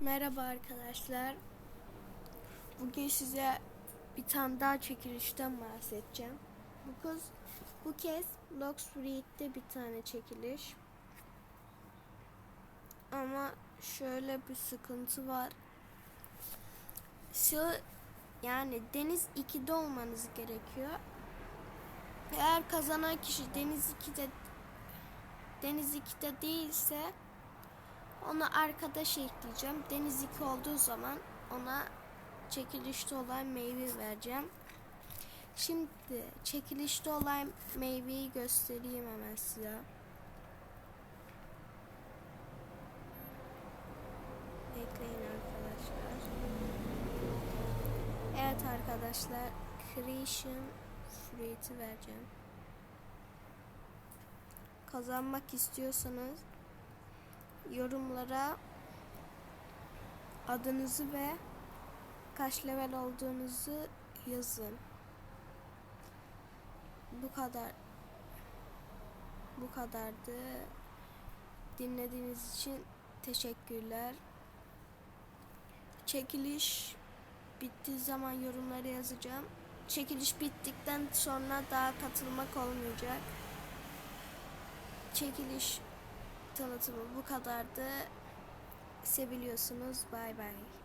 Merhaba arkadaşlar. Bugün size bir tane daha çekilişten bahsedeceğim. Bu kez, bu kez Bloxfruit'te bir tane çekiliş. Ama şöyle bir sıkıntı var. Şu yani Deniz 2'de olmanız gerekiyor. Eğer kazanan kişi Deniz 2'de Deniz 2'de değilse ona arkadaş ekleyeceğim. Deniz 2 olduğu zaman ona çekilişte olan meyve vereceğim. Şimdi çekilişte olan meyveyi göstereyim hemen size. Bekleyin arkadaşlar. Evet arkadaşlar. Creation Fruit'i vereceğim. Kazanmak istiyorsanız yorumlara adınızı ve kaç level olduğunuzu yazın. Bu kadar. Bu kadardı. Dinlediğiniz için teşekkürler. Çekiliş bittiği zaman yorumlara yazacağım. Çekiliş bittikten sonra daha katılmak olmayacak. Çekiliş tanıtımı bu kadardı. Seviliyorsunuz. Bay bay.